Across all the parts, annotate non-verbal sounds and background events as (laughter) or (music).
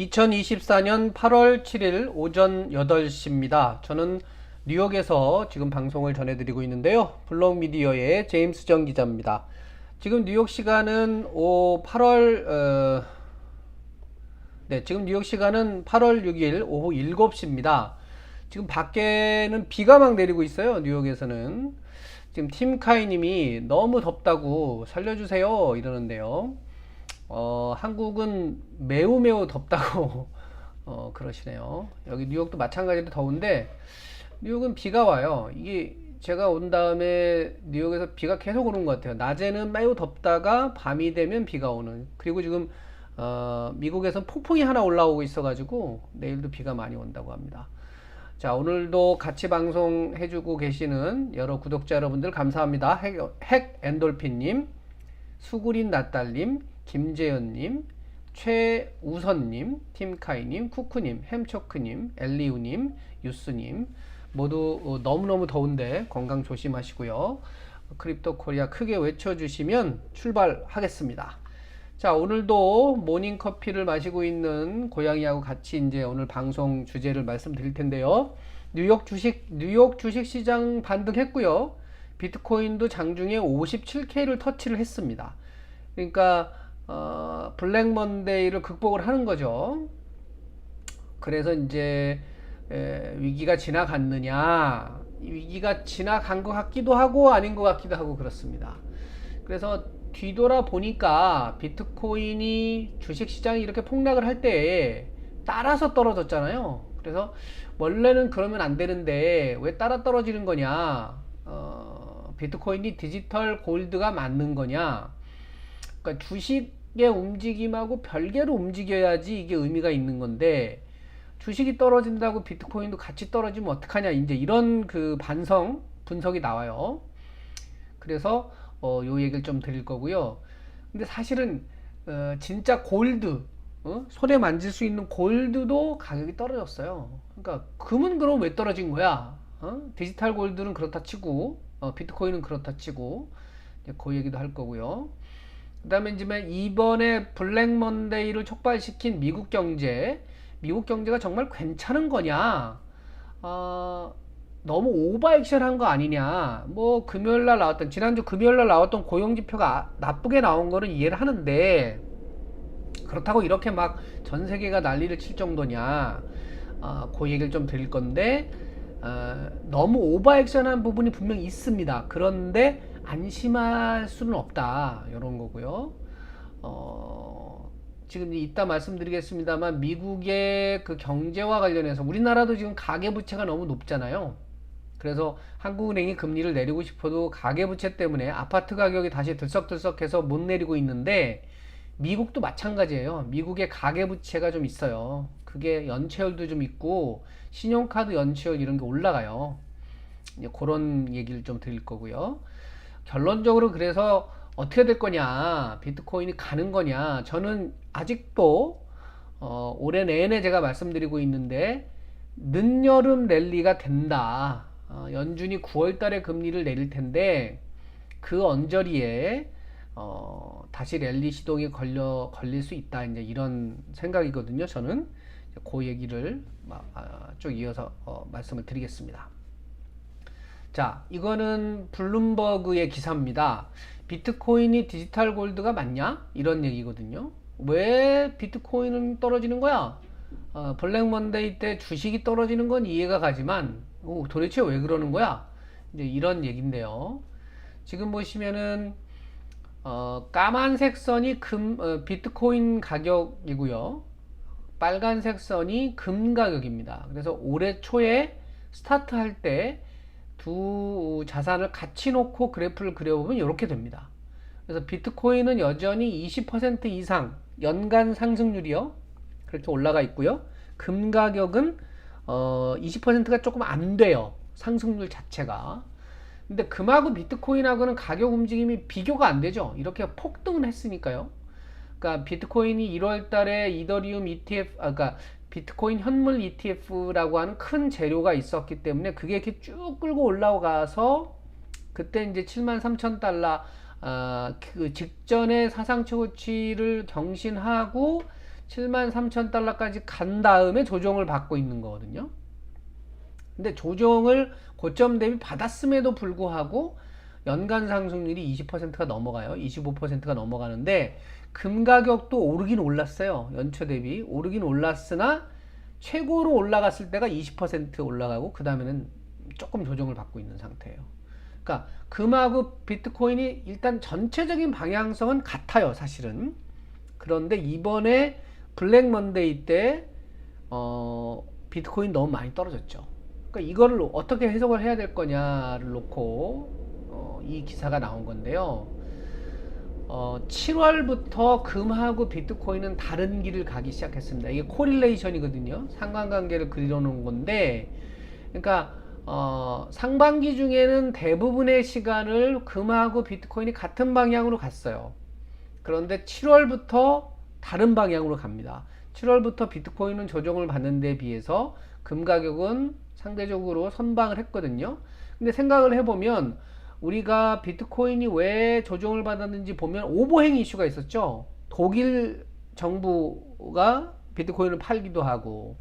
2024년 8월 7일 오전 8시입니다. 저는 뉴욕에서 지금 방송을 전해드리고 있는데요. 블록 미디어의 제임스 정 기자입니다. 지금 뉴욕 시간은 오 8월 어, 네, 지금 뉴욕 시간은 8월 6일 오후 7시입니다. 지금 밖에는 비가 막 내리고 있어요. 뉴욕에서는. 지금 팀카이 님이 너무 덥다고 살려주세요 이러는데요. 어, 한국은 매우 매우 덥다고 (laughs) 어, 그러시네요. 여기 뉴욕도 마찬가지로 더운데 뉴욕은 비가 와요. 이게 제가 온 다음에 뉴욕에서 비가 계속 오는 것 같아요. 낮에는 매우 덥다가 밤이 되면 비가 오는. 그리고 지금 어, 미국에선 폭풍이 하나 올라오고 있어가지고 내일도 비가 많이 온다고 합니다. 자, 오늘도 같이 방송 해주고 계시는 여러 구독자 여러분들 감사합니다. 핵, 핵 엔돌핀님, 수구린 나딸님, 김재현님, 최우선님, 팀카이님, 쿠쿠님, 햄초크님, 엘리우님, 유스님 모두 어, 너무너무 더운데 건강 조심하시고요. 크립토 코리아 크게 외쳐주시면 출발하겠습니다. 자, 오늘도 모닝 커피를 마시고 있는 고양이하고 같이 이제 오늘 방송 주제를 말씀드릴 텐데요. 뉴욕 주식, 뉴욕 주식 시장 반등했고요. 비트코인도 장중에 57K를 터치를 했습니다. 그러니까, 어, 블랙 먼데이를 극복을 하는 거죠. 그래서 이제, 에, 위기가 지나갔느냐, 위기가 지나간 것 같기도 하고 아닌 것 같기도 하고 그렇습니다. 그래서 뒤돌아 보니까 비트코인이 주식시장이 이렇게 폭락을 할때 따라서 떨어졌잖아요. 그래서 원래는 그러면 안 되는데 왜 따라 떨어지는 거냐? 어, 비트코인이 디지털 골드가 맞는 거냐? 그러니까 주식 의 움직임하고 별개로 움직여야지 이게 의미가 있는 건데 주식이 떨어진다고 비트코인도 같이 떨어지면 어떡하냐? 이제 이런 그 반성 분석이 나와요. 그래서 어, 요 얘기를 좀 드릴 거고요. 근데 사실은 어, 진짜 골드 어? 손에 만질 수 있는 골드도 가격이 떨어졌어요. 그러니까 금은 그럼 왜 떨어진 거야? 어? 디지털 골드는 그렇다 치고 어, 비트코인은 그렇다 치고 이제 그 얘기도 할 거고요. 그다음에 이제 이번에 블랙 먼데이를 촉발시킨 미국 경제, 미국 경제가 정말 괜찮은 거냐? 어, 너무 오버 액션 한 거 아니냐. 뭐 금요일 날 나왔던 지난주 금요일 날 나왔던 고용 지표가 나쁘게 나온 거는 이해를 하는데 그렇다고 이렇게 막 전 세계가 난리를 칠 정도냐. 어, 그 얘기를 좀 드릴 건데 어, 너무 오버 액션한 부분이 분명히 있습니다. 그런데 안심할 수는 없다. 이런 거고요. 어, 지금 이따 말씀드리겠습니다만 미국의 그 경제와 관련해서 우리나라도 지금 가계부채가 너무 높잖아요. 그래서 한국은행이 금리를 내리고 싶어도 가계부채 때문에 아파트 가격이 다시 들썩들썩해서 못 내리고 있는데 미국도 마찬가지예요. 미국의 가계부채가 좀 있어요. 그게 연체율도 좀 있고 신용카드 연체율 이런 게 올라가요. 이제 그런 얘기를 좀 드릴 거고요. 결론적으로 그래서 어떻게 될 거냐, 비트코인이 가는 거냐, 저는 아직도 어, 올해 내내 제가 말씀드리고 있는데 늦여름 랠리가 된다. 어, 연준이 9월 달에 금리를 내릴 텐데 그 언저리에 어, 다시 랠리 시동이 걸려 걸릴 수 있다. 이제 이런 생각이거든요. 저는 그 얘기를 아, 쭉 이어서 어, 말씀을 드리겠습니다. 자, 이거는 블룸버그의 기사입니다. 비트코인이 디지털 골드가 맞냐? 이런 얘기거든요. 왜 비트코인은 떨어지는 거야? 어, 블랙 먼데이 때 주식이 떨어지는 건 이해가 가지만 오, 도대체 왜 그러는 거야? 이제 이런 얘기인데요. 지금 보시면은 어, 까만색 선이 금 어, 비트코인 가격이고요. 빨간색 선이 금 가격입니다. 그래서 올해 초에 스타트할 때 두 자산을 같이 놓고 그래프를 그려보면 이렇게 됩니다. 그래서 비트코인은 여전히 20% 이상 연간 상승률이요. 그렇게 올라가 있고요. 금 가격은 어, 20%가 조금 안 돼요. 상승률 자체가. 근데 금하고 비트코인하고는 가격 움직임이 비교가 안 되죠. 이렇게 폭등을 했으니까요. 그러니까 비트코인이 1월 달에 이더리움 ETF, 아, 그러니까 비트코인 현물 ETF라고 하는 큰 재료가 있었기 때문에 그게 이렇게 쭉 끌고 올라가서 그때 이제 7만 3천 달러 아, 그 직전에 사상 최고치를 경신하고 7만 3천 달러까지 간 다음에 조정을 받고 있는 거거든요. 근데 조정을 고점 대비 받았음에도 불구하고 연간 상승률이 20%가 넘어가요. 25%가 넘어가는데 금 가격도 오르긴 올랐어요. 연초 대비 오르긴 올랐으나 최고로 올라갔을 때가 20% 올라가고 그 다음에는 조금 조정을 받고 있는 상태예요. 그러니까 금하고 비트코인이 일단 전체적인 방향성은 같아요, 사실은. 그런데 이번에 블랙 먼데이 때 어, 비트코인 너무 많이 떨어졌죠. 그러니까 이거를 어떻게 해석을 해야 될 거냐를 놓고 어, 이 기사가 나온 건데요. 어, 7월부터 금하고 비트코인은 다른 길을 가기 시작했습니다. 이게 코릴레이션이거든요. 상관관계를 그려놓은 건데, 그러니까 어, 상반기 중에는 대부분의 시간을 금하고 비트코인이 같은 방향으로 갔어요. 그런데 7월부터 다른 방향으로 갑니다. 7월부터 비트코인은 조정을 받는 데 비해서 금 가격은 상대적으로 선방을 했거든요. 근데 생각을 해보면 우리가 비트코인이 왜 조정을 받았는지 보면 오버행 이슈가 있었죠. 독일 정부가 비트코인을 팔기도 하고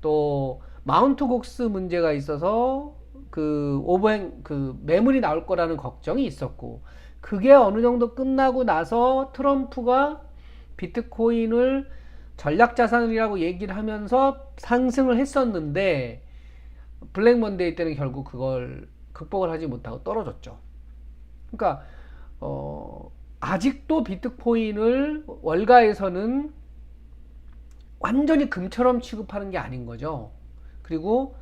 또 마운트 곡스 문제가 있어서 그 오버행 그 매물이 나올 거라는 걱정이 있었고 그게 어느 정도 끝나고 나서 트럼프가 비트코인을 전략 자산이라고 얘기를 하면서 상승을 했었는데 블랙 먼데이 때는 결국 그걸 극복을 하지 못하고 떨어졌죠. 그러니까 어, 아직도 비트코인을 월가에서는 완전히 금처럼 취급하는 게 아닌 거죠. 그리고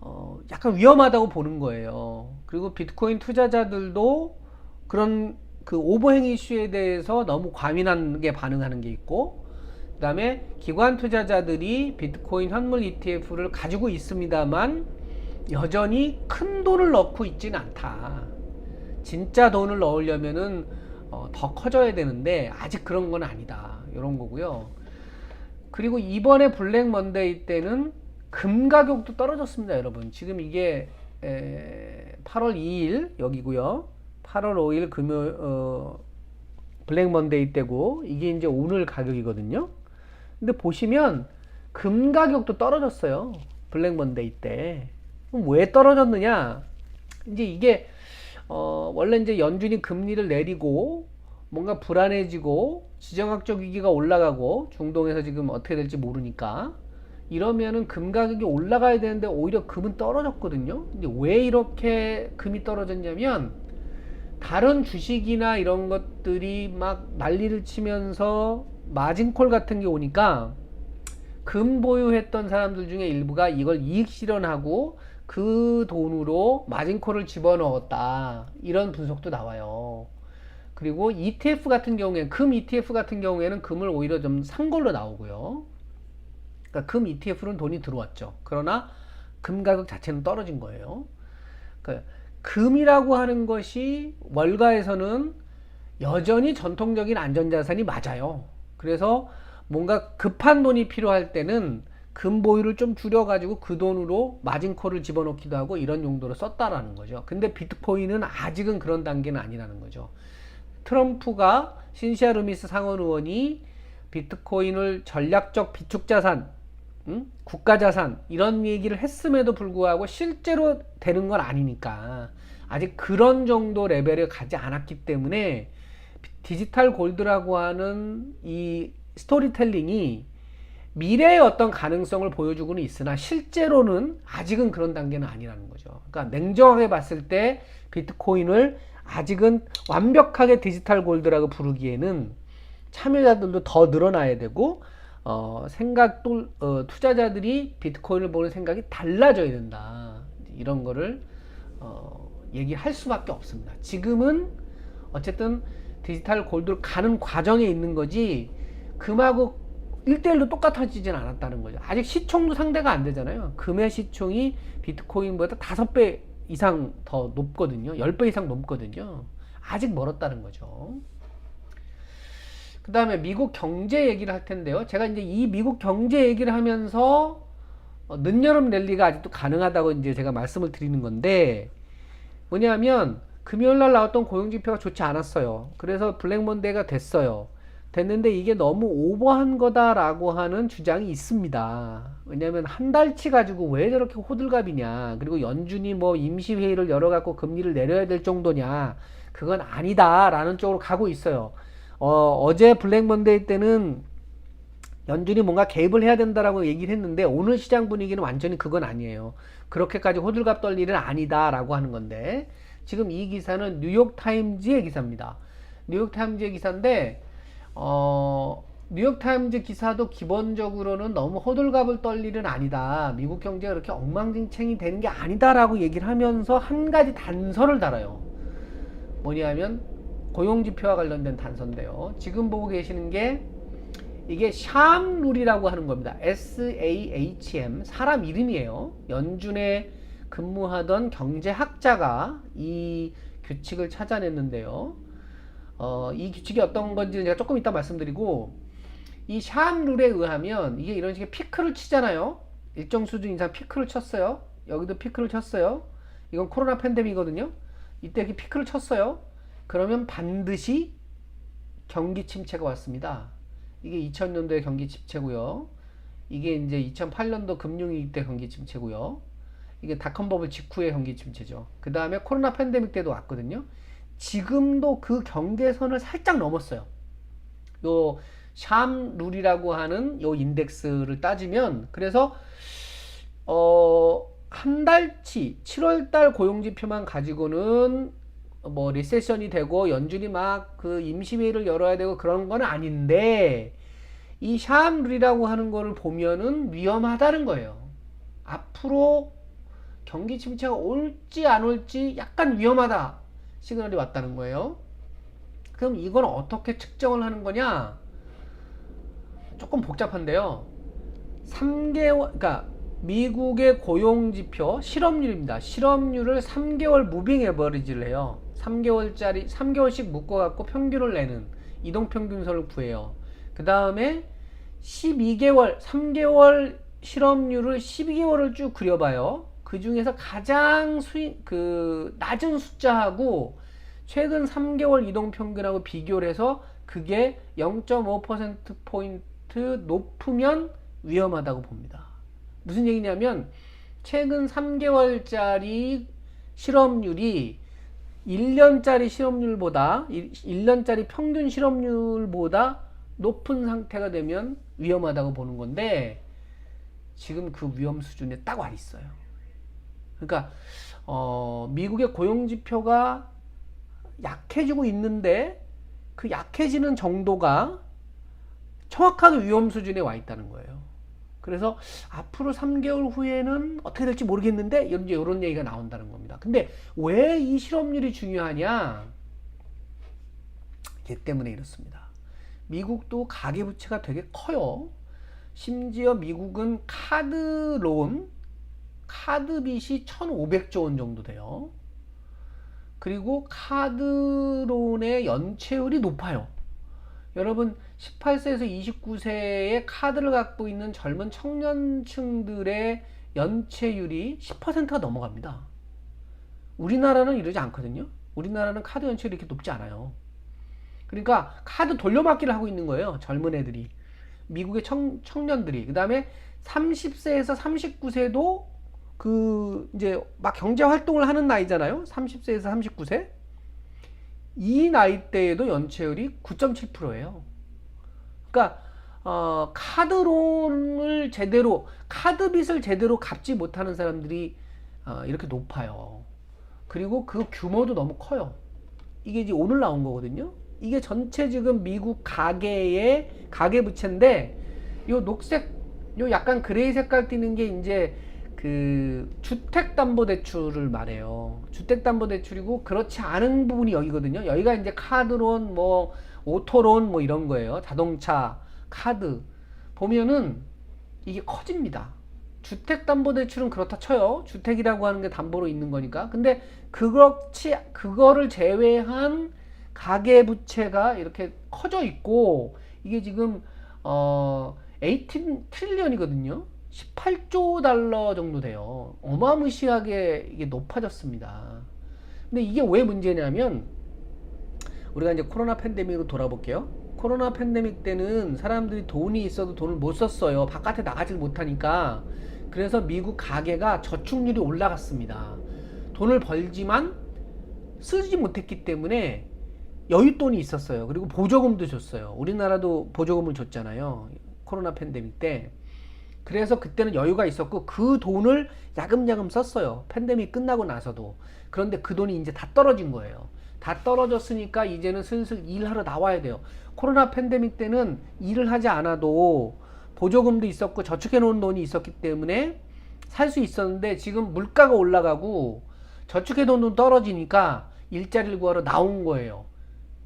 어, 약간 위험하다고 보는 거예요. 그리고 비트코인 투자자들도 그런 그 오버행 이슈에 대해서 너무 과민하게 반응하는 게 있고, 그 다음에 기관 투자자들이 비트코인 현물 ETF를 가지고 있습니다만, 여전히 큰 돈을 넣고 있지는 않다. 진짜 돈을 넣으려면은 어, 더 커져야 되는데, 아직 그런 건 아니다. 이런 거고요. 그리고 이번에 블랙 먼데이 때는 금 가격도 떨어졌습니다, 여러분. 지금 이게 에, 8월 2일 여기고요. 8월 5일 금요 어, 블랙 먼데이 때고 이게 이제 오늘 가격이거든요. 근데 보시면 금 가격도 떨어졌어요. 블랙 먼데이 때. 왜 떨어졌느냐? 이제 이게 어, 원래 이제 연준이 금리를 내리고 뭔가 불안해지고 지정학적 위기가 올라가고 중동에서 지금 어떻게 될지 모르니까 이러면은 금 가격이 올라가야 되는데 오히려 금은 떨어졌거든요. 근데 왜 이렇게 금이 떨어졌냐면 다른 주식이나 이런 것들이 막 난리를 치면서 마진콜 같은 게 오니까 금 보유했던 사람들 중에 일부가 이걸 이익 실현하고 그 돈으로 마진콜을 집어넣었다. 이런 분석도 나와요. 그리고 ETF 같은 경우에 금 ETF 같은 경우에는 금을 오히려 좀 산 걸로 나오고요. 그러니까 금 ETF는 돈이 들어왔죠. 그러나 금 가격 자체는 떨어진 거예요. 그러니까 금이라고 하는 것이 월가에서는 여전히 전통적인 안전자산이 맞아요. 그래서 뭔가 급한 돈이 필요할 때는 금 보유를 좀 줄여가지고 그 돈으로 마진콜을 집어넣기도 하고 이런 용도로 썼다라는 거죠. 근데 비트코인은 아직은 그런 단계는 아니라는 거죠. 트럼프가 신시아 루미스 상원 의원이 비트코인을 전략적 비축자산, 음? 국가자산 이런 얘기를 했음에도 불구하고 실제로 되는 건 아니니까 아직 그런 정도 레벨에 가지 않았기 때문에 디지털 골드라고 하는 이 스토리텔링이 미래의 어떤 가능성을 보여주고는 있으나 실제로는 아직은 그런 단계는 아니라는 거죠. 그러니까 냉정하게 봤을 때 비트코인을 아직은 완벽하게 디지털 골드라고 부르기에는 참여자들도 더 늘어나야 되고 어, 생각도 어, 투자자들이 비트코인을 보는 생각이 달라져야 된다. 이런 거를 어, 얘기할 수밖에 없습니다. 지금은 어쨌든 디지털 골드로 가는 과정에 있는 거지 금하고 1대1로 똑같아지진 않았다는 거죠. 아직 시총도 상대가 안 되잖아요. 금의 시총이 비트코인보다 5배 이상 더 높거든요. 10배 이상 높거든요. 아직 멀었다는 거죠. 그 다음에 미국 경제 얘기를 할 텐데요. 제가 이제 이 미국 경제 얘기를 하면서 어, 늦여름 랠리가 아직도 가능하다고 이제 제가 말씀을 드리는 건데 뭐냐면 금요일 날 나왔던 고용 지표가 좋지 않았어요. 그래서 블랙 먼데이가 됐어요. 됐는데 이게 너무 오버한 거다라고 하는 주장이 있습니다. 왜냐하면 한 달치 가지고 왜 저렇게 호들갑이냐. 그리고 연준이 뭐 임시회의를 열어갖고 금리를 내려야 될 정도냐. 그건 아니다라는 쪽으로 가고 있어요. 어, 어제 블랙 먼데이 때는 연준이 뭔가 개입을 해야 된다라고 얘기를 했는데 오늘 시장 분위기는 완전히 그건 아니에요. 그렇게까지 호들갑 떨 일은 아니다라고 하는 건데 지금 이 기사는 뉴욕 타임즈의 기사입니다. 뉴욕 타임즈의 기사인데 어, 뉴욕타임즈 기사도 기본적으로는 너무 호들갑을 떨 일은 아니다. 미국 경제가 그렇게 엉망진창이 되는 게 아니다라고 얘기를 하면서 한 가지 단서를 달아요. 뭐냐면 고용지표와 관련된 단서인데요. 지금 보고 계시는 게 이게 샴 룰이라고 하는 겁니다. S-A-H-M 사람 이름이에요. 연준에 근무하던 경제학자가 이 규칙을 찾아냈는데요. 어, 이 규칙이 어떤 건지 제가 조금 이따 말씀드리고 이샴 룰에 의하면 이게 이런 식의 피크를 치잖아요. 일정 수준 이상 피크를 쳤어요. 여기도 피크를 쳤어요. 이건 코로나 팬데믹이거든요. 이때 이렇게 피크를 쳤어요. 그러면 반드시 경기 침체가 왔습니다. 이게 2000년도에 경기 침체고요. 이게 이제 2008년도 금융위기 때 경기 침체고요. 이게 닷컴 버블 직후의 경기 침체죠. 그 다음에 코로나 팬데믹 때도 왔거든요. 지금도 그 경계선을 살짝 넘었어요. 요 샴 룰이라고 하는 요 인덱스를 따지면 그래서 어 한 달치 7월 달 고용 지표만 가지고는 뭐 리세션이 되고 연준이 막 그 임시회의를 열어야 되고 그런 건 아닌데 이 샴 룰이라고 하는 거를 보면은 위험하다는 거예요. 앞으로 경기 침체가 올지 안 올지 약간 위험하다. 시그널이 왔다는 거예요. 그럼 이건 어떻게 측정을 하는 거냐? 조금 복잡한데요. 3개월, 그러니까 미국의 고용 지표 실업률입니다. 실업률을 3개월 무빙 에버리지를 해요. 3개월짜리, 3개월씩 묶어 갖고 평균을 내는 이동 평균선을 구해요. 그 다음에 12개월, 3개월 실업률을 12개월을 쭉 그려봐요. 그 중에서 가장 수익, 그, 낮은 숫자하고 최근 3개월 이동 평균하고 비교를 해서 그게 0.5%포인트 높으면 위험하다고 봅니다. 무슨 얘기냐면 최근 3개월짜리 실업률이 1년짜리 실업률보다 1년짜리 평균 실업률보다 높은 상태가 되면 위험하다고 보는 건데 지금 그 위험 수준에 딱 와 있어요. 그러니까 어, 미국의 고용 지표가 약해지고 있는데 그 약해지는 정도가 정확하게 위험 수준에 와 있다는 거예요. 그래서 앞으로 3개월 후에는 어떻게 될지 모르겠는데 이런 이런 얘기가 나온다는 겁니다. 근데 왜 이 실업률이 중요하냐? 얘 때문에 이렇습니다. 미국도 가계 부채가 되게 커요. 심지어 미국은 카드론 카드 빚이 1,500조 원 정도 돼요. 그리고 카드론의 연체율이 높아요. 여러분 18세에서 29세의 카드를 갖고 있는 젊은 청년층들의 연체율이 10%가 넘어갑니다. 우리나라는 이러지 않거든요. 우리나라는 카드 연체율이 이렇게 높지 않아요. 그러니까 카드 돌려막기를 하고 있는 거예요. 젊은 애들이. 미국의 청, 청년들이. 그 다음에 30세에서 39세도 그 이제 막 경제 활동을 하는 나이잖아요. 30세에서 39세. 이 나이대에도 연체율이 9.7%예요. 그러니까 어, 카드론을 제대로 카드 빚을 제대로 갚지 못하는 사람들이 어, 이렇게 높아요. 그리고 그 규모도 너무 커요. 이게 이제 오늘 나온 거거든요. 이게 전체 지금 미국 가계의 가계 부채인데 요 녹색 요 약간 그레이 색깔 띠는 게 이제 그 주택담보대출을 말해요. 주택담보대출이고 그렇지 않은 부분이 여기거든요. 여기가 이제 카드론, 뭐 오토론 뭐 이런 거예요. 자동차, 카드 보면은 이게 커집니다. 주택담보대출은 그렇다 쳐요. 주택이라고 하는 게 담보로 있는 거니까. 근데 그렇지 그거를 제외한 가계부채가 이렇게 커져 있고 이게 지금 어 18 트릴리언이거든요. 18조 달러 정도 돼요. 어마무시하게 이게 높아졌습니다. 근데 이게 왜 문제냐면 우리가 이제 코로나 팬데믹으로 돌아볼게요. 코로나 팬데믹 때는 사람들이 돈이 있어도 돈을 못 썼어요. 바깥에 나가질 못하니까. 그래서 미국 가계가 저축률이 올라갔습니다. 돈을 벌지만 쓰지 못했기 때문에 여윳돈이 있었어요. 그리고 보조금도 줬어요. 우리나라도 보조금을 줬잖아요. 코로나 팬데믹 때. 그래서 그때는 여유가 있었고 그 돈을 야금야금 썼어요. 팬데믹 끝나고 나서도. 그런데 그 돈이 이제 다 떨어진 거예요. 다 떨어졌으니까 이제는 슬슬 일하러 나와야 돼요. 코로나 팬데믹 때는 일을 하지 않아도 보조금도 있었고 저축해 놓은 돈이 있었기 때문에 살 수 있었는데 지금 물가가 올라가고 저축해 놓은 돈 떨어지니까 일자리를 구하러 나온 거예요.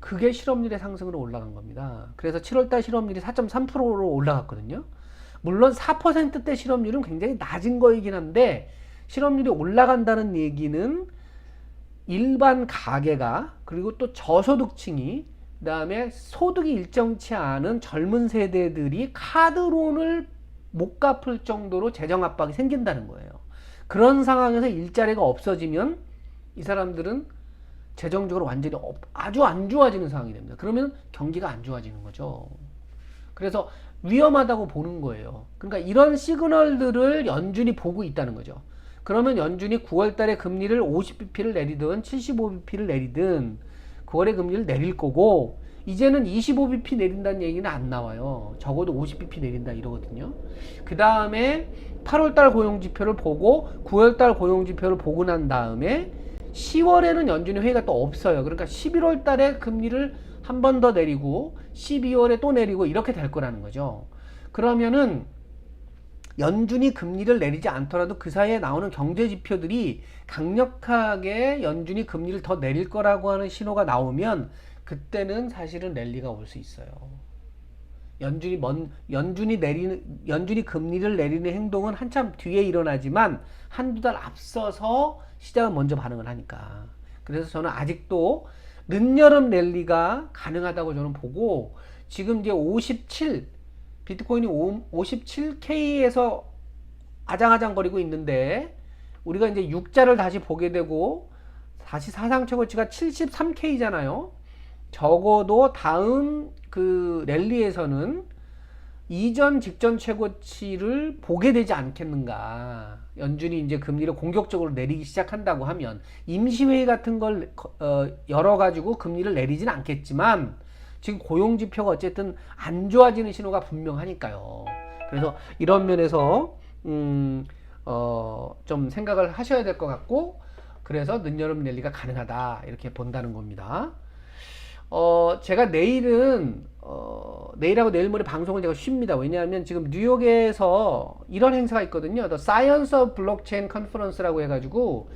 그게 실업률의 상승으로 올라간 겁니다. 그래서 7월달 실업률이 4.3%로 올라갔거든요. 물론 4%대 실업률은 굉장히 낮은 거이긴 한데 실업률이 올라간다는 얘기는 일반 가계가 그리고 또 저소득층이 그 다음에 소득이 일정치 않은 젊은 세대들이 카드론을 못 갚을 정도로 재정 압박이 생긴다는 거예요. 그런 상황에서 일자리가 없어지면 이 사람들은 재정적으로 완전히 업- 아주 안 좋아지는 상황이 됩니다. 그러면 경기가 안 좋아지는 거죠. 그래서 위험하다고 보는 거예요. 그러니까 이런 시그널들을 연준이 보고 있다는 거죠. 그러면 연준이 9월 달에 금리를 50bp를 내리든 75bp를 내리든 9월에 금리를 내릴 거고 이제는 25bp 내린다는 얘기는 안 나와요. 적어도 50bp 내린다 이러거든요. 그 다음에 8월 달 고용 지표를 보고 9월 달 고용 지표를 보고 난 다음에 10월에는 연준의 회의가 또 없어요. 그러니까 11월 달에 금리를 한 번 더 내리고 12월에 또 내리고 이렇게 될 거라는 거죠. 그러면은 연준이 금리를 내리지 않더라도 그 사이에 나오는 경제 지표들이 강력하게 연준이 금리를 더 내릴 거라고 하는 신호가 나오면 그때는 사실은 랠리가 올 수 있어요. 연준이 먼 연준이 내리는 연준이 금리를 내리는 행동은 한참 뒤에 일어나지만 한두 달 앞서서 시장은 먼저 반응을 하니까. 그래서 저는 아직도 늦여름 랠리가 가능하다고 저는 보고 지금 이제 57 비트코인이 57K에서 아장아장거리고 있는데 우리가 이제 6자를 다시 보게 되고 다시 사상 최고치가 73K잖아요. 적어도 다음 그 랠리에서는 이전 직전 최고치를 보게 되지 않겠는가. 연준이 이제 금리를 공격적으로 내리기 시작한다고 하면 임시회의 같은 걸 어, 열어가지고 금리를 내리진 않겠지만 지금 고용 지표가 어쨌든 안 좋아지는 신호가 분명하니까요. 그래서 이런 면에서 음, 어, 좀 생각을 하셔야 될 것 같고 그래서 늦여름 랠리가 가능하다 이렇게 본다는 겁니다. 어, 제가 내일은, 어, 내일하고 내일 모레 방송을 제가 쉽니다. 왜냐하면 지금 뉴욕에서 이런 행사가 있거든요. The Science of Blockchain Conference라고 해가지고,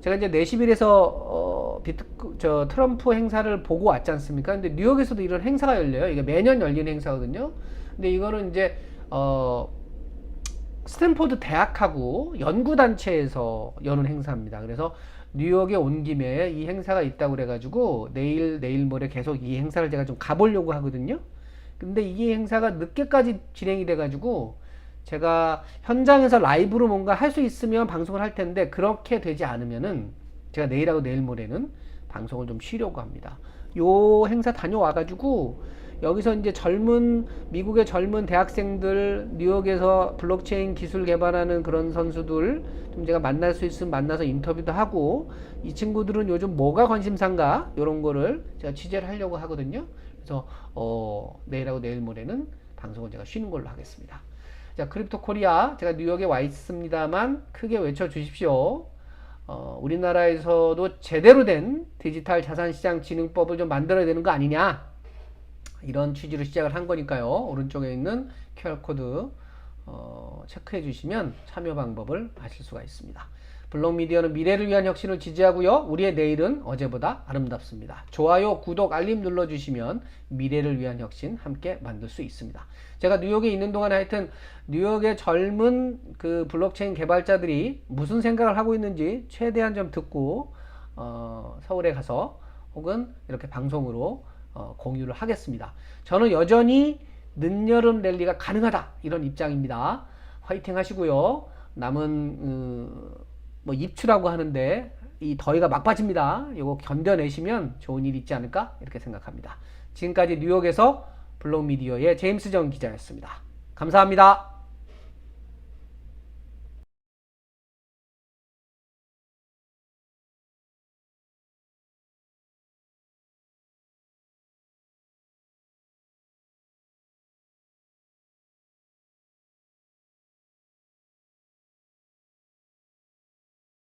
제가 이제 내시빌에서, 어, 비트, 저, 트럼프 행사를 보고 왔지 않습니까? 근데 뉴욕에서도 이런 행사가 열려요. 이게 매년 열리는 행사거든요. 근데 이거는 이제, 어, 스탠포드 대학하고 연구단체에서 여는 행사입니다. 그래서 뉴욕에 온 김에 이 행사가 있다고 그래가지고 내일, 내일 모레 계속 이 행사를 제가 좀 가보려고 하거든요. 근데 이 행사가 늦게까지 진행이 돼가지고 제가 현장에서 라이브로 뭔가 할 수 있으면 방송을 할 텐데 그렇게 되지 않으면은 제가 내일하고 내일 모레는 방송을 좀 쉬려고 합니다. 요 행사 다녀와가지고 여기서 이제 젊은 미국의 젊은 대학생들 뉴욕에서 블록체인 기술 개발하는 그런 선수들 좀 제가 만날 수 있으면 만나서 인터뷰도 하고 이 친구들은 요즘 뭐가 관심사인가 이런 거를 제가 취재를 하려고 하거든요. 그래서 어 내일하고 내일 모레는 방송을 제가 쉬는 걸로 하겠습니다. 자 크립토 코리아 제가 뉴욕에 와 있습니다만 크게 외쳐 주십시오. 어, 우리나라에서도 제대로 된 디지털 자산 시장 진흥법을 좀 만들어야 되는 거 아니냐 이런 취지로 시작을 한 거니까요. 오른쪽에 있는 QR코드 어, 체크해 주시면 참여 방법을 아실 수가 있습니다. 블록미디어는 미래를 위한 혁신을 지지하고요. 우리의 내일은 어제보다 아름답습니다. 좋아요, 구독, 알림 눌러주시면 미래를 위한 혁신 함께 만들 수 있습니다. 제가 뉴욕에 있는 동안 하여튼 뉴욕의 젊은 그 블록체인 개발자들이 무슨 생각을 하고 있는지 최대한 좀 듣고 어, 서울에 가서 혹은 이렇게 방송으로 어, 공유를 하겠습니다. 저는 여전히 늦여름 랠리가 가능하다 이런 입장입니다. 화이팅 하시고요. 남은 어, 뭐 입추라고 하는데 이 더위가 막빠집니다. 이거 견뎌내시면 좋은 일 있지 않을까 이렇게 생각합니다. 지금까지 뉴욕에서 블록 미디어의 제임스 정 기자였습니다. 감사합니다.